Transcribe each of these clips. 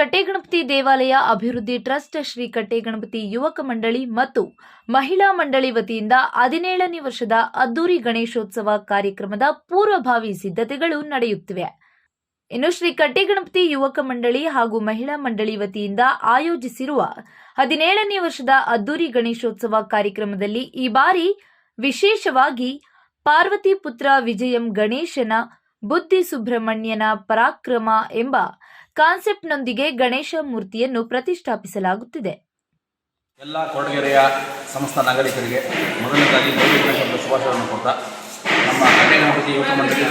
ಕಟ್ಟೆಗಣಪತಿ ದೇವಾಲಯ ಅಭಿವೃದ್ಧಿ ಟ್ರಸ್ಟ್ ಶ್ರೀ ಕಟ್ಟೆಗಣಪತಿ ಯುವಕ ಮಂಡಳಿ ಮತ್ತು ಮಹಿಳಾ ಮಂಡಳಿ ವತಿಯಿಂದ ಹದಿನೇಳನೇ ವರ್ಷದ ಅದ್ದೂರಿ ಗಣೇಶೋತ್ಸವ ಕಾರ್ಯಕ್ರಮದ ಪೂರ್ವಭಾವಿ ಸಿದ್ಧತೆಗಳು ನಡೆಯುತ್ತಿವೆ. ಇನ್ನು ಶ್ರೀ ಕಟ್ಟೆಗಣಪತಿ ಯುವಕ ಮಂಡಳಿ ಹಾಗೂ ಮಹಿಳಾ ಮಂಡಳಿ ವತಿಯಿಂದ ಆಯೋಜಿಸಿರುವ ಹದಿನೇಳನೇ ವರ್ಷದ ಅದ್ದೂರಿ ಗಣೇಶೋತ್ಸವ ಕಾರ್ಯಕ್ರಮದಲ್ಲಿ ಈ ಬಾರಿ ವಿಶೇಷವಾಗಿ ಪಾರ್ವತಿ ಪುತ್ರ ವಿಜಯಂ ಗಣೇಶನ ಬುದ್ಧಿ ಸುಬ್ರಹ್ಮಣ್ಯನ ಪರಾಕ್ರಮ ಎಂಬ ಕಾನ್ಸೆಪ್ಟ್ನೊಂದಿಗೆ ಗಣೇಶ ಮೂರ್ತಿಯನ್ನು ಪ್ರತಿಷ್ಠಾಪಿಸಲಾಗುತ್ತಿದೆ. ಎಲ್ಲ ಕೊಡಗೆರೆಯ ಸಮಸ್ತ ನಾಗರಿಕರಿಗೆ ಮೊದಲನೇದಾಗಿ ಶುಭಾಶಯವನ್ನು ಕೊಡ್ತಾ ನಮ್ಮ ಗಣಪತಿ ಯುವಕ ಮಂಡಳಿ,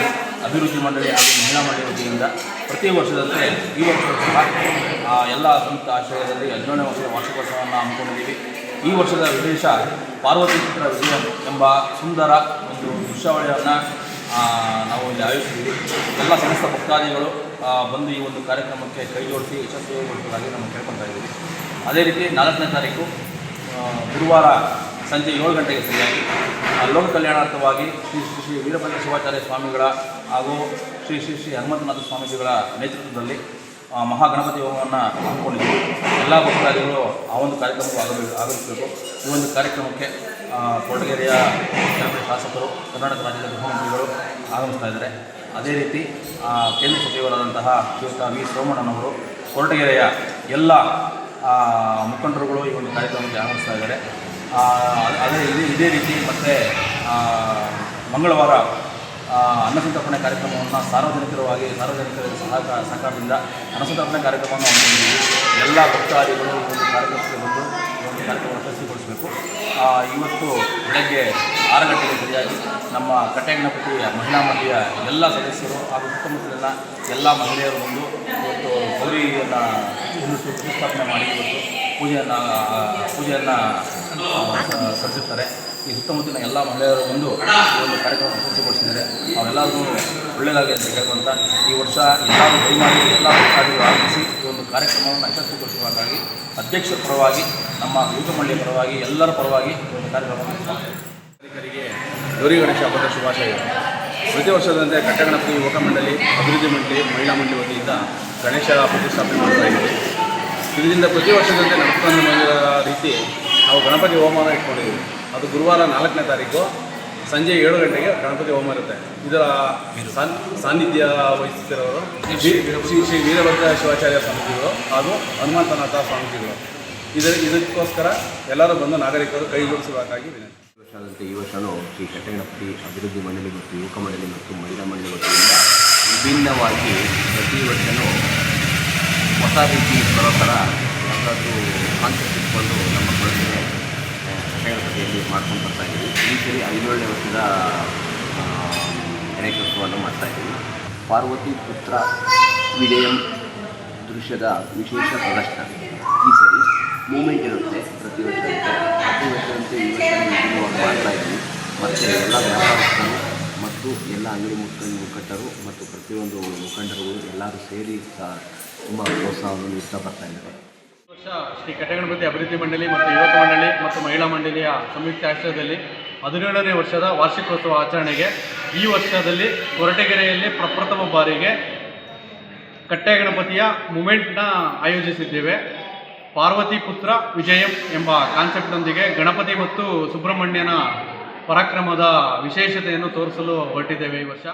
ಅಭಿವೃದ್ಧಿ ಮಂಡಳಿ ಹಾಗೂ ಮಹಿಳಾ ಮಂಡಳಿ ವತಿಯಿಂದ ಪ್ರತಿ ವರ್ಷದಂತೆ ಈ ವರ್ಷ ಸಹ ಎಲ್ಲ ಸಂಯುಕ್ತ ಆಶ್ರಯದಲ್ಲಿ ಹದಿನೇಳನೇ ವರ್ಷದ ವಾರ್ಷಿಕೋತ್ಸವವನ್ನು ಹಮ್ಮಿಕೊಂಡಿದ್ದೀವಿ. ಈ ವರ್ಷದ ವಿಶೇಷ ಪಾರ್ವತಿ ಚಿತ್ರ ವಿಜಯ ಎಂಬ ಸುಂದರ ಒಂದು ದೃಶ್ಯಾವಳಿಯನ್ನು ನಾವು ಇಲ್ಲಿ ಆಯೋಜಿಸಿದ್ದೀವಿ. ಎಲ್ಲ ಸಮಸ್ತ ಭಕ್ತಾದಿಗಳು ಬಂದು ಈ ಒಂದು ಕಾರ್ಯಕ್ರಮಕ್ಕೆ ಕೈ ಜೋಡಿಸಿ ಯಶಸ್ವಿಗೊಳಿಸುವುದಾಗಿ ನಾವು ಕೇಳ್ಕೊತಾ ಇದ್ದೀವಿ. ಅದೇ ರೀತಿ ನಾಲ್ಕನೇ ತಾರೀಕು ಗುರುವಾರ ಸಂಜೆ ಏಳು ಗಂಟೆಗೆ ಸರಿಯಾಗಿ ಲೋಕ ಕಲ್ಯಾಣಾರ್ಥವಾಗಿ ಶ್ರೀ ಶ್ರೀ ಶ್ರೀ ವೀರಭದ್ರ ಶಿವಾಚಾರ್ಯ ಸ್ವಾಮಿಗಳ ಹಾಗೂ ಶ್ರೀ ಶ್ರೀ ಶ್ರೀ ಹನುಮಂತನಾಥ ಸ್ವಾಮೀಜಿಗಳ ನೇತೃತ್ವದಲ್ಲಿ ಮಹಾಗಣಪತಿ ಹೋಮವನ್ನು ಹಮ್ಮಿಕೊಂಡಿದ್ದೀವಿ. ಎಲ್ಲ ಭಕ್ತಾದಿಗಳು ಆ ಒಂದು ಕಾರ್ಯಕ್ರಮಕ್ಕೆ ಆಗಬೇಕು ಆಗಮಿಸಬೇಕು. ಈ ಒಂದು ಕಾರ್ಯಕ್ರಮಕ್ಕೆ ಕೊರಟಗೆರೆಯ ಶಾಸಕರು, ಕರ್ನಾಟಕ ರಾಜ್ಯದ ಗೃಹಮಂತ್ರಿಗಳು ಆಗಮಿಸ್ತಾ ಇದ್ದಾರೆ. ಅದೇ ರೀತಿ ಕೇಂದ್ರ ಸಚಿವರಾದಂತಹ ಶ್ರೀಯುತ ವಿ. ಸೋಮಣ್ಣನವರು ಕೊರಟಗೆರೆಯ ಎಲ್ಲ ಮುಖಂಡರುಗಳು ಈ ಒಂದು ಕಾರ್ಯಕ್ರಮಕ್ಕೆ ಆಗಮಿಸ್ತಾ ಇದ್ದಾರೆ. ಅದೇ ಇದೇ ರೀತಿ ಮತ್ತು ಮಂಗಳವಾರ ಅನ್ನಸಂತರ್ಪಣೆ ಕಾರ್ಯಕ್ರಮವನ್ನು ಸಾರ್ವಜನಿಕರವಾಗಿ ಸಾರ್ವಜನಿಕರ ಸಹಕಾರ ಸಹಕಾರದಿಂದ ಅನ್ನಸಂತರ್ಪಣೆ ಕಾರ್ಯಕ್ರಮವನ್ನು ಹಮ್ಮಿಕೊಂಡಿದ್ದೀವಿ ಎಲ್ಲ ಭಕ್ತಾದಿಗಳು ಈ ಒಂದು ಕಾರ್ಯಕ್ರಮಕ್ಕೆ ಬಂದು ಈ ಒಂದು ಕಾರ್ಯಕ್ರಮವನ್ನು ಯಶಸ್ವಿಗೊಳಿಸಬೇಕು ಇವತ್ತು ಬೆಳಗ್ಗೆ ಆರು ಗಂಟೆಗೆ ಸರಿಯಾಗಿ ನಮ್ಮ ಕಟ್ಟೆಗಣಪತಿಯ ಮಹಿಳಾ ಮಂಡಳಿಯ ಎಲ್ಲ ಸದಸ್ಯರು ಹಾಗೂ ಸುತ್ತಮುತ್ತಲಿನ ಎಲ್ಲ ಮಹಿಳೆಯರು ಬಂದು ಇವತ್ತು ಗೌರಿಯನ್ನು ಪ್ರತಿಷ್ಠಾಪನೆ ಮಾಡಿ ಇವತ್ತು ಪೂಜೆಯನ್ನು ಪೂಜೆಯನ್ನು ಸಲ್ಲಿಸುತ್ತಾರೆ. ಈ ಸುತ್ತಮುತ್ತಲಿನ ಎಲ್ಲ ಮಹಿಳೆಯರು ಬಂದು ಈ ಒಂದು ಕಾರ್ಯಕ್ರಮ ಯಶಸ್ವಿಗೊಳಿಸಿದ್ದಾರೆ ಅವರೆಲ್ಲರಿಗೂ ಒಳ್ಳೆಯದಾಗಿ ಅಂತ ಕೇಳ್ಕೊಂತ ಈ ವರ್ಷ ಎಲ್ಲರೂ ದಯಮಾಡಿ ಎಲ್ಲ ಅಧಿಕಾರಿಗಳು ಆಗಮಿಸಿ ಈ ಒಂದು ಕಾರ್ಯಕ್ರಮವನ್ನು ಯಶಸ್ವಿಗೊಳಿಸುವುದಾಗಿ ಅಧ್ಯಕ್ಷರ ಪರವಾಗಿ, ನಮ್ಮ ಯುವಕ ಮಂಡಳಿಯ ಪರವಾಗಿ, ಎಲ್ಲರ ಪರವಾಗಿ ಈ ಒಂದು ಕಾರ್ಯಕ್ರಮವನ್ನು ನಾಗರಿಕರಿಗೆ ಗೌರಿ ಗಣೇಶ ಹಬ್ಬದ ಶುಭಾಶಯ. ಪ್ರತಿ ವರ್ಷದಂತೆ ಕಟ್ಟಗಣಪತಿ ಯುವಕ ಮಂಡಳಿ, ಅಭಿವೃದ್ಧಿ ಮಂಡಳಿ, ಮಹಿಳಾ ಮಂಡಳಿ ವತಿಯಿಂದ ಗಣೇಶ ಪ್ರತಿಷ್ಠಾಪನೆ ಮಾಡ್ತಾ ಇದರಿಂದ ಪ್ರತಿ ವರ್ಷದಂತೆ ನಡೆಸ್ಕೊಂಡು ಬಂದಿರೋ ರೀತಿ ನಾವು ಗಣಪತಿ ಹೋಮನ ಇಟ್ಕೊಂಡಿದ್ದೀವಿ. ಅದು ಗುರುವಾರ ನಾಲ್ಕನೇ ತಾರೀಕು ಸಂಜೆ ಏಳು ಗಂಟೆಗೆ ಗಣಪತಿ ಹೋಮ ಇರುತ್ತೆ. ಇದರ ಸನ್, ಸಾನ್ನಿಧ್ಯ ವಹಿಸುತ್ತಿರೋರು ಶ್ರೀ ಶ್ರೀ ವೀರಭದ್ರ ಶಿವಾಚಾರ್ಯ ಸ್ವಾಮೀಜಿಗಳು ಹಾಗೂ ಹನುಮಂತನಾಥ ಸ್ವಾಮೀಜಿಗಳು. ಇದರ ಇದಕ್ಕೋಸ್ಕರ ಎಲ್ಲರೂ ಬಂದು ನಾಗರಿಕರು ಕೈಗೂಡಿಸಬೇಕಾಗಿ ವಿನಂತಿ. ವರ್ಷದಂತೆ ಈ ಶ್ರೀ ಕಟ್ಟಗಣಪತಿ ಅಭಿವೃದ್ಧಿ ಮಂಡಳಿ ಮತ್ತು ಯುವಕ ಮಂಡಳಿ ಮತ್ತು ಮಹಿಳಾ ಮಂಡಳಿ ವತಿಯಿಂದ ವಿಭಿನ್ನವಾಗಿ ಪ್ರತಿ ವರ್ಷವೂ ಹೊಸ ರೀತಿ ಬರೋ ಥರ ಹೊಸದು ಕಾನ್ಸೆಪ್ಟ್ ಇಟ್ಕೊಂಡು ನಮ್ಮ ಕೊಳಗೆ ಕಟ್ಟಗಣಪತಿಯಲ್ಲಿ ಮಾಡ್ಕೊಂಡು ಬರ್ತಾ ಇದ್ದೀವಿ ಈ ಸರಿ ಐದೇಳನೇ ವರ್ಷದ ಗಣೇಶೋತ್ಸವವನ್ನು ಮಾಡ್ತಾ ಇದ್ದೀವಿ. ಪಾರ್ವತಿ ಪುತ್ರ ವಿಜಯಂ ದೃಶ್ಯದ ವಿಶೇಷ ಪ್ರದರ್ಶನ. ಈ ಸರಿ ಮೂಮೆಂಟ್ ಇರುತ್ತೆ ಪ್ರತಿ ವರ್ಷದಂತೆ. ಪ್ರತಿ ವರ್ಷದಂತೆ ಈ ವರ್ಷ ವಿಭಿನ್ನವಾಗಿ ಮಾಡ್ತಾ ಇದ್ವಿ ಮತ್ತು ಎಲ್ಲ ವ್ಯಾಪಾರಸ್ಥರು ಮತ್ತು ಎಲ್ಲ ಅಂಗಡಿ ಮುಖಂಡ ಮುಖಂಡರು ಮತ್ತು ಪ್ರತಿಯೊಂದು ಮುಖಂಡರುಗಳು ಎಲ್ಲರೂ ಸೇರಿ ತುಂಬ ಪ್ರೋತ್ಸಾಹವನ್ನು ನೀಡ್ತಾ ಬರ್ತಾ ಇದ್ದಾರೆ. ವರ್ಷ ಶ್ರೀ ಕಟ್ಟಗಣಪತಿ ಅಭಿವೃದ್ಧಿ ಮಂಡಳಿ ಮತ್ತು ಯುವಕ ಮಂಡಳಿ ಮತ್ತು ಮಹಿಳಾ ಮಂಡಳಿಯ ಸಂಯುಕ್ತ ಆಶ್ರಯದಲ್ಲಿ ಹದಿನೇಳನೇ ವರ್ಷದ ವಾರ್ಷಿಕೋತ್ಸವ ಆಚರಣೆಗೆ ಈ ವರ್ಷದಲ್ಲಿ ಕೊರಟಗೆರೆಯಲ್ಲಿ ಪ್ರಪ್ರಥಮ ಬಾರಿಗೆ ಕಟ್ಟೆ ಗಣಪತಿಯ ಮೂಮೆಂಟ್ನ ಆಯೋಜಿಸಿದ್ದೇವೆ. ಪಾರ್ವತಿ ಪುತ್ರ ವಿಜಯಂ ಎಂಬ ಕಾನ್ಸೆಪ್ಟ್ನೊಂದಿಗೆ ಗಣಪತಿ ಮತ್ತು ಸುಬ್ರಹ್ಮಣ್ಯನ ಪರಾಕ್ರಮದ ವಿಶೇಷತೆಯನ್ನು ತೋರಿಸಲು ಹೊರಟಿದ್ದೇವೆ ಈ ವರ್ಷ.